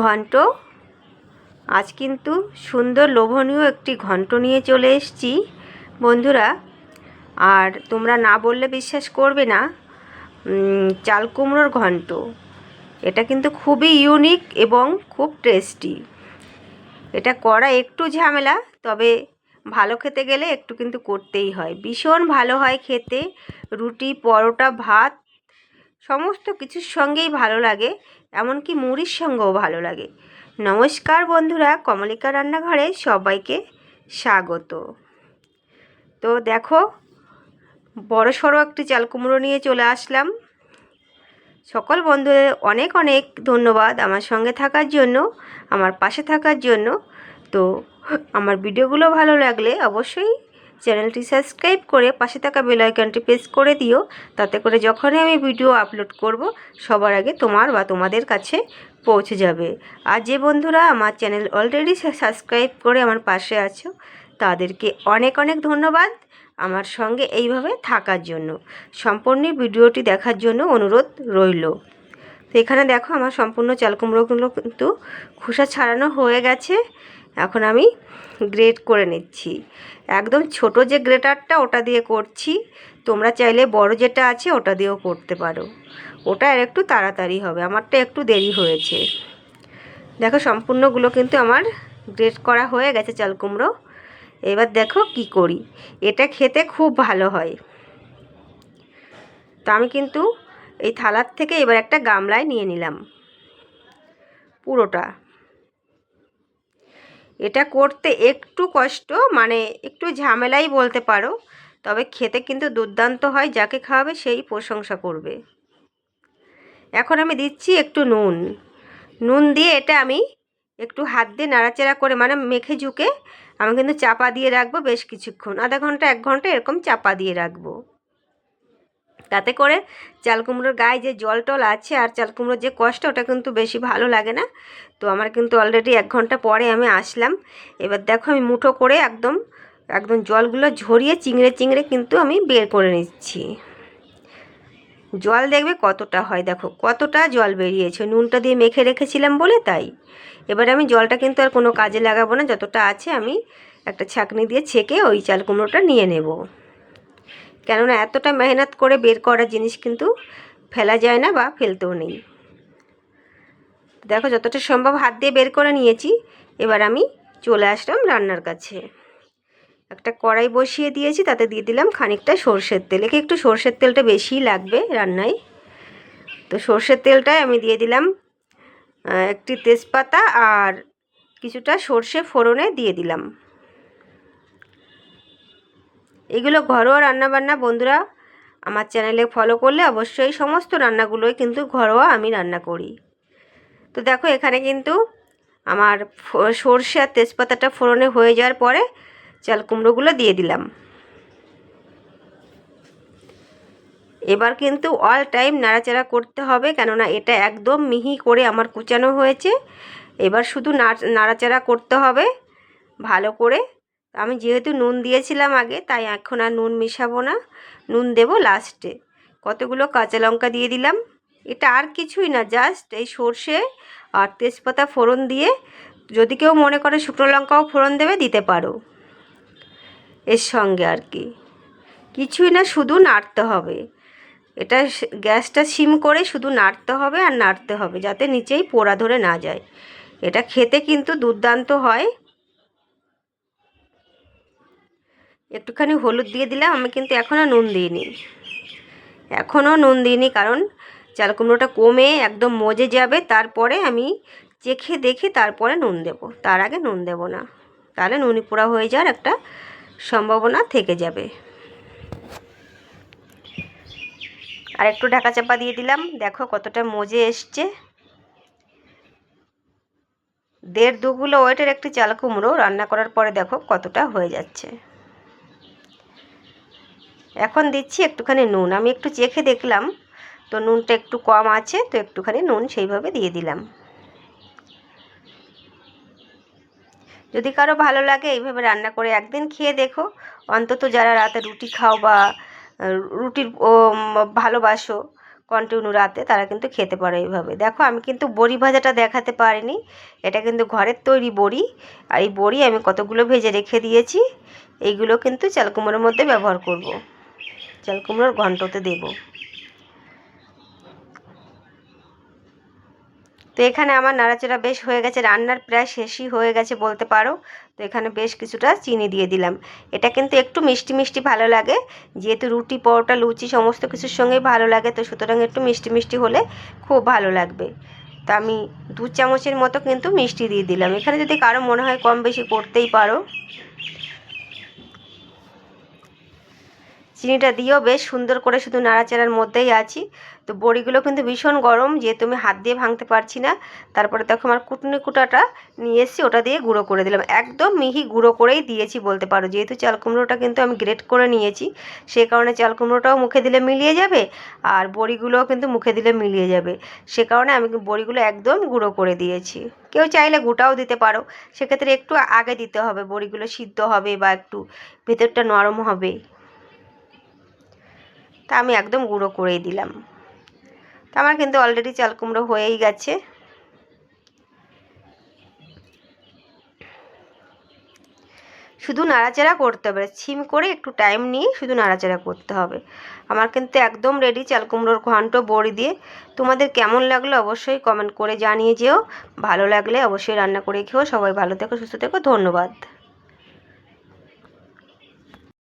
ঘন্ট। আজ কিন্তু সুন্দর লোভনীয় একটি ঘন্ট নিয়ে চলে এসেছি। বন্ধুরা, আর তোমরা না বললে বিশ্বাস করবে না চাল কুমড়োর ঘন্ট। এটা কিন্তু খুবই ইউনিক এবং খুব টেস্টি এটা করা একটু ঝামেলা, তবে ভালো খেতে গেলে একটু কিন্তু করতেই হয়। ভীষণ ভালো হয় খেতে, রুটি, পরোটা, ভাত, সমস্ত কিছুর সঙ্গেই ভালো লাগে। এমনকি মুড়ির সঙ্গেও ভালো লাগে। নমস্কার বন্ধুরা, কমলিকা রান্নাঘরে সবাইকে স্বাগত। তো দেখো বড় সড়ো একটি চাল কুমড়ো নিয়ে চলে আসলাম। সকল বন্ধুদের অনেক অনেক ধন্যবাদ আমার সঙ্গে থাকার জন্য, আমার পাশে থাকার জন্য। তো আমার ভিডিওগুলো ভালো লাগলে অবশ্যই চ্যানেলটি সাবস্ক্রাইব করে পাশে থাকা বেল আইকনটি প্রেস করে দিও। তাতে করে যখনই আমি ভিডিও আপলোড করব, সবার আগে তোমার বা তোমাদের কাছে পৌঁছে যাবে। আর যে বন্ধুরা আমার চ্যানেল অলরেডি সাবস্ক্রাইব করে আমার পাশে আছো, তাদেরকে অনেক অনেক ধন্যবাদ আমার সঙ্গে এইভাবে থাকার জন্য। সম্পূর্ণ ভিডিওটি দেখার জন্য অনুরোধ রইল। তো এখানে দেখো আমার সম্পূর্ণ চাল কুমড়োগুলো কিন্তু খোসা ছাড়ানো হয়ে গেছে। এখন আমি গ্রেট করে নিচ্ছি। একদম ছোট যে গ্রেটারটা ওটা দিয়ে করছি, তোমরা চাইলে বড় যেটা আছে ওটা দিয়েও করতে পারো। ওটা আর একটু তাড়াতাড়ি হবে, আমারটা একটু দেরি হয়েছে। দেখো সম্পূর্ণগুলো কিন্তু আমার গ্রেট করা হয়ে গেছে, চাল কুমড়ো। এবার দেখো কি করি, এটা খেতে খুব ভালো হয়। তো আমি কিন্তু এই থালার থেকে এবার একটা গামলায় নিয়ে নিলাম। পুরোটা। এটা করতে একটু কষ্ট মানে একটু ঝামেলাই বলতে পারো, তবে খেতে কিন্তু দুর্দান্ত হয়, যাকে খাওয়াবে সেই প্রশংসা করবে। এখন আমি দিচ্ছি একটু নুন। নুন দিয়ে এটা আমি একটু হাত দিয়ে নাড়াচাড়া করে মানে মেখে ঝুঁকে আমি কিন্তু চাপা দিয়ে রাখব বেশ কিছুক্ষণ। আধা ঘণ্টা, এক ঘণ্টা এরকম চাপা দিয়ে রাখব। তাতে করে চাল কুমড়োর গায়ে যে জল টল আছে আর চাল কুমড়োর যে কষ্ট, ওটা কিন্তু বেশি ভালো লাগে না। তো আমার কিন্তু অলরেডি এক ঘণ্টা পরে আমি আসলাম। এবার দেখো আমি মুঠো করে একদম একদম জলগুলো ঝরিয়ে চিংড়ে চিংড়ে কিন্তু আমি বের করে নিচ্ছি। জল দেখবে কতটা হয় দেখো, কতটা জল বেরিয়েছে। নুনটা দিয়ে মেখে রেখেছিলাম বলে তাই। এবার আমি জলটা কিন্তু আর কোনো কাজে লাগাবো না, যতটা আছে আমি একটা ছাঁকনি দিয়ে ছেঁকে ওই চাল কুমড়োটা নিয়ে নেব। কেননা এতটা মেহনত করে বের করা জিনিস কিন্তু ফেলা যায় না বা ফেলতেও নেই। দেখো যতটা সম্ভব হাত দিয়ে বের করে নিয়েছি, এবার আমি চলে আসলাম রান্নার কাছে। একটা কড়াই বসিয়ে দিয়েছি, তাতে দিয়ে দিলাম খানিকটা সর্ষের তেল। একে একটু সর্ষের তেলটা বেশিই লাগবে রান্নায়। তো সর্ষের তেলটায় আমি দিয়ে দিলাম একটি তেজপাতা আর কিছুটা সর্ষে ফোড়নে দিয়ে দিলাম। এগুলো ঘরোয়া রান্নাবান্না, বন্ধুরা। আমার চ্যানেলে ফলো করলে অবশ্যই সমস্ত রান্নাগুলোই কিন্তু ঘরোয়া আমি রান্না করি। তো দেখো, এখানে কিন্তু আমার সর্ষে আর তেজপাতাটা ফোড়নে হয়ে যাওয়ার পরে চাল কুমড়োগুলো দিয়ে দিলাম। এবার কিন্তু অল টাইম নাড়াচাড়া করতে হবে, কেননা এটা একদম মিহি করে আমার কুচানো হয়েছে। এবার শুধু নাড়- নাড়াচাড়া করতে হবে, ভালো করে। আমি যেহেতু নুন দিয়েছিলাম আগে, তাই এখন আর নুন মিশাবো না। নুন দেব লাস্টে কতগুলো কাঁচা লঙ্কা দিয়ে দিলাম। এটা আর কিছুই না জাস্ট এই সর্ষে আর তেজপাতা ফোড়ন দিয়ে যদি কেউ মনে করে শুকনো লঙ্কাও ফোড়ন দেবে, দিতে পারো। এর সঙ্গে আর কি। কিছুই না, শুধু নাড়তে হবে। এটা গ্যাসটা সিম করে শুধু নাড়তে হবে আর নাড়তে হবে, যাতে নিচেই পোড়া ধরে না যায়। এটা খেতে কিন্তু দুর্দান্ত হয়। একটুখানি হলুদ দিয়ে দিলাম, আমি কিন্তু এখনও নুন দিইনি। এখনও নুন দিইনি কারণ চাল কুমড়োটা কমে একদম মজে যাবে, তারপরে আমি চেখে দেখে তারপরে নুন দেব। তার আগে নুন দেব না। তাহলে নুনি পোড়া হয়ে যাওয়ার একটা সম্ভাবনা থেকে যাবে। আর একটু ঢাকা চাপা দিয়ে দিলাম। দেখো কতটা মজে এসছে। দেড় দুগুলো ওয়েটের একটি চাল কুমড়ো রান্না করার পরে দেখো কতটা হয়ে যাচ্ছে। এখন দিচ্ছি একটুখানি নুন। আমি একটু চেখে দেখলাম, তো নুনটা একটু কম আছে, তো একটুখানি নুন সেইভাবে দিয়ে দিলাম। যদি কারও ভালো লাগে, এইভাবে রান্না করে একদিন খেয়ে দেখো। অন্তত যারা রাতে রুটি খাও বা রুটির ভালোবাসো কন্টিনিউ রাতে, তারা কিন্তু খেতে পারে এইভাবে। দেখো, আমি কিন্তু বড়ি ভাজাটা দেখাতে পারিনি। এটা কিন্তু ঘরের তৈরি বড়ি। আর এই বড়ি আমি কতগুলো ভেজে রেখে দিয়েছি, এইগুলো কিন্তু চালকুমড়োর মধ্যে ব্যবহার করব। চাল কুমড়োর ঘন্টতে দেবো। তো এখানে আমার নাড়াচাড়া বেশ হয়ে গেছে, রান্নার প্রায় শেষই হয়ে গেছে বলতে পারো। তো এখানে বেশ কিছুটা চিনি দিয়ে দিলাম। এটা কিন্তু একটু মিষ্টি মিষ্টি ভালো লাগে, যেহেতু রুটি, পরোটা, লুচি সমস্ত কিছুর সঙ্গেই ভালো লাগে, তো সুতরাং একটু মিষ্টি মিষ্টি হলে খুব ভালো লাগবে। তো আমি দু চামচের মতো কিন্তু মিষ্টি দিয়ে দিলাম। এখানে যদি কারও মনে হয় কম বেশি করতেই পারো। চিনিটা দিয়েও বেশ সুন্দর করে শুধু নাড়াচাড়ার মধ্যেই আছি। তো বড়িগুলো কিন্তু ভীষণ গরম, যেহেতু আমি হাত দিয়ে ভাঙতে পারছি না, তারপরে দেখো আমার কুটনি কুটাটা নিয়ে এসেছি ওটা দিয়ে গুঁড়ো করে দিলাম। একদম মিহি গুঁড়ো করেই দিয়েছি বলতে পারো, যেহেতু চাল কুমড়োটা কিন্তু আমি গ্রেট করে নিয়েছি সেই কারণে চাল কুমড়োটাও মুখে দিলে মিলিয়ে যাবে আর বড়িগুলোও কিন্তু মুখে দিলে মিলিয়ে যাবে। সে কারণে আমি বড়িগুলো একদম গুঁড়ো করে দিয়েছি। কেউ চাইলে গোটাও দিতে পারো, সেক্ষেত্রে একটু আগে দিতে হবে, বড়িগুলো সিদ্ধ হবে বা একটু ভেতরটা নরম হবে। তা আমি একদম গুঁড়ো করেই দিলাম। তা আমার কিন্তু অলরেডি চাল কুমড়ো হয়েই গেছে। শুধু নাড়াচাড়া করতে হবে ছিম করে একটু টাইম নিয়ে শুধু নাড়াচাড়া করতে হবে। আমার কিন্তু একদম রেডি চাল কুমড়োর ঘন্ট বড়ি দিয়ে। তোমাদের কেমন লাগল অবশ্যই কমেন্ট করে জানিয়ে যেও। ভালো লাগলে অবশ্যই রান্না করে খেও সবাই ভালো থেকো, সুস্থ থেকো, ধন্যবাদ।